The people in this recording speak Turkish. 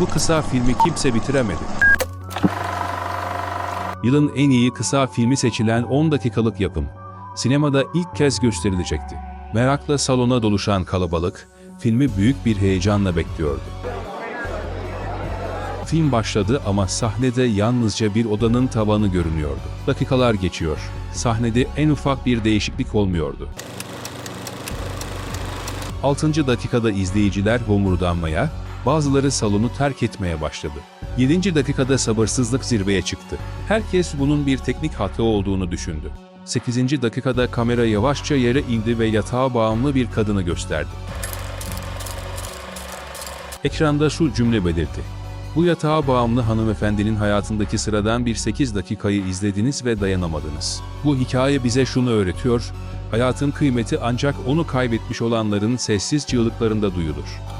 Bu kısa filmi kimse bitiremedi. Yılın en iyi kısa filmi seçilen 10 dakikalık yapım. Sinemada ilk kez gösterilecekti. Merakla salona doluşan kalabalık, filmi büyük bir heyecanla bekliyordu. Film başladı ama sahnede yalnızca bir odanın tavanı görünüyordu. Dakikalar geçiyor. Sahnede en ufak bir değişiklik olmuyordu. 6. dakikada izleyiciler homurdanmaya, bazıları salonu terk etmeye başladı. 7. dakikada sabırsızlık zirveye çıktı. Herkes bunun bir teknik hata olduğunu düşündü. 8. dakikada kamera yavaşça yere indi ve yatağa bağımlı bir kadını gösterdi. Ekranda şu cümle belirdi. Bu yatağa bağımlı hanımefendinin hayatındaki sıradan bir 8 dakikayı izlediniz ve dayanamadınız. Bu hikaye bize şunu öğretiyor, hayatın kıymeti ancak onu kaybetmiş olanların sessiz çığlıklarında duyulur.